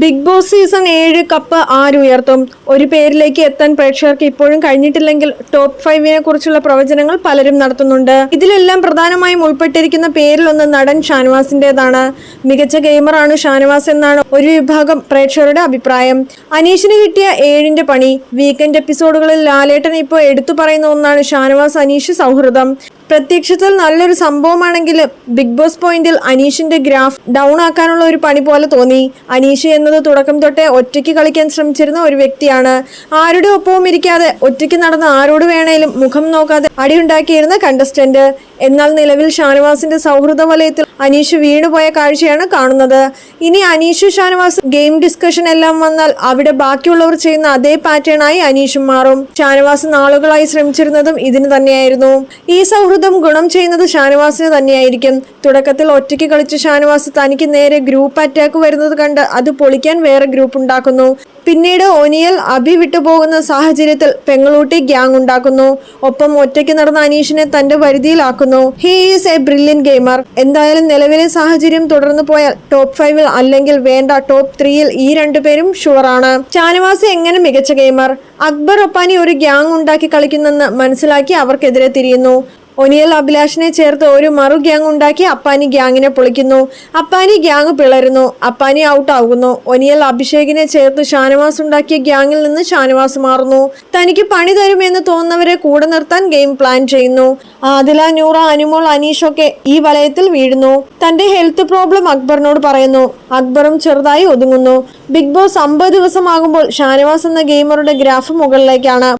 Big Boss season ഏഴ് cup ആരുയർത്തും. ഒരു പേരിലേക്ക് എത്താൻ പ്രേക്ഷകർക്ക് ഇപ്പോഴും കഴിഞ്ഞിട്ടില്ലെങ്കിൽ ടോപ്പ് ഫൈവിനെ കുറിച്ചുള്ള പ്രവചനങ്ങൾ പലരും നടത്തുന്നുണ്ട്. ഇതിലെല്ലാം പ്രധാനമായും ഉൾപ്പെട്ടിരിക്കുന്ന പേരിലൊന്ന് നടൻ ഷാനവാസിന്റേതാണ്. മികച്ച ഗെയിമറാണ് ഷാനവാസ് എന്നാണ് ഒരു വിഭാഗം പ്രേക്ഷകരുടെ അഭിപ്രായം. അനീഷിന് കിട്ടിയ ഏഴിന്റെ പണി. വീക്കെൻഡ് എപ്പിസോഡുകളിൽ ലാലേട്ടൻ ഇപ്പോൾ എടുത്തു പറയുന്ന ഒന്നാണ് ഷാനവാസ് അനീഷ് സൗഹൃദം. പ്രത്യക്ഷത്തിൽ നല്ലൊരു സംഭവമാണെങ്കിൽ ബിഗ് ബോസ് പോയിന്റിൽ അനീഷിന്റെ ഗ്രാഫ് ഡൗൺ ആക്കാനുള്ള ഒരു പണി പോലെ തോന്നി. അനീഷ് എന്നത് തുടക്കം തൊട്ടേ ഒറ്റയ്ക്ക് കളിക്കാൻ ശ്രമിച്ചിരുന്ന ഒരു വ്യക്തിയാണ്. ആരുടെ ഒപ്പവും ഇരിക്കാതെ ഒറ്റയ്ക്ക് നടന്ന ആരോട് വേണേലും മുഖം നോക്കാതെ അടിയുണ്ടാക്കിയിരുന്ന കണ്ടസ്റ്റന്റ് എന്നാൽ നിലവിൽ ഷാനവാസിന്റെ സൗഹൃദ വലയത്തിൽ അനീഷ് വീണുപോയ കാഴ്ചയാണ് കാണുന്നത്. ഇനി അനീഷ് ഷാനവാസ് ഗെയിം ഡിസ്കഷൻ എല്ലാം വന്നാൽ അവിടെ ബാക്കിയുള്ളവർ ചെയ്യുന്ന അതേ പാറ്റേണായി അനീഷും മാറും. ഷാനവാസ് നാളുകളായി ശ്രമിച്ചിരുന്നതും ഇതിന് തന്നെയായിരുന്നു. ഈ സൗഹൃദം ഗുണം ചെയ്യുന്നത് ഷാനവാസിന് തന്നെയായിരിക്കും. തുടക്കത്തിൽ ഒറ്റയ്ക്ക് കളിച്ച ഷാനവാസ് തനിക്ക് നേരെ ഗ്രൂപ്പ് അറ്റാക്ക് വരുന്നത് കണ്ട് അത് പൊളിക്കാൻ വേറെ ഗ്രൂപ്പ് ഉണ്ടാക്കുന്നു. പിന്നീട് ഒനിയൽ അഭി വിട്ടുപോകുന്ന സാഹചര്യത്തിൽ പെങ്ങളൂട്ടി ഗ്യാങ് ഉണ്ടാക്കുന്നു. ഒപ്പം ഒറ്റയ്ക്ക് നടന്ന അനീഷിനെ തന്റെ വരുതിയിലാക്കുന്നു he is a brilliant gamer എന്തായാലും നിലവിലെ സാഹചര്യം തുടർന്നു പോയാൽ ടോപ്പ് ഫൈവിൽ അല്ലെങ്കിൽ വേണ്ട ടോപ്പ് ത്രീയിൽ ഈ രണ്ടുപേരും ഷുവറാണ് ഷാനവാസ് എങ്ങനെ മികച്ച ഗെയിമർ അക്ബർ ഒപ്പാനി ഒരു ഗ്യാങ് ഉണ്ടാക്കി കളിക്കുന്നെന്ന് മനസ്സിലാക്കി അവർക്കെതിരെ തിരിയുന്നു. ഒനിയൽ അഭിലാഷിനെ ചേർത്ത് ഒരു മറു ഗ്യാങ് ഉണ്ടാക്കി അപ്പാനി ഗ്യാങ്ങിനെ പൊളിക്കുന്നു. അപ്പാനി ഗ്യാങ് പിളരുന്നു. അപ്പാനി ഔട്ട് ആകുന്നു ഒനിയൽ അഭിഷേകിനെ ചേർത്ത് ഷാനവാസ് ഉണ്ടാക്കിയ ഗ്യാങ്ങിൽ നിന്ന് ഷാനവാസ് മാറുന്നു. തനിക്ക് പണി തരുമെന്ന് തോന്നുന്നവരെ കൂടെ നിർത്താൻ ഗെയിം പ്ലാൻ ചെയ്യുന്നു. ആദില നൂറ അനുമോൾ അനീഷൊക്കെ ഈ വലയത്തിൽ വീഴുന്നു. തന്റെ ഹെൽത്ത് പ്രോബ്ലം അക്ബറിനോട് പറയുന്നു. അക്ബറും ചെറുതായി ഒതുങ്ങുന്നു. ബിഗ് ബോസ് അമ്പത് ദിവസമാകുമ്പോൾ ഷാനവാസ് എന്ന ഗെയിമറുടെ ഗ്രാഫ് മുകളിലേക്കാണ്.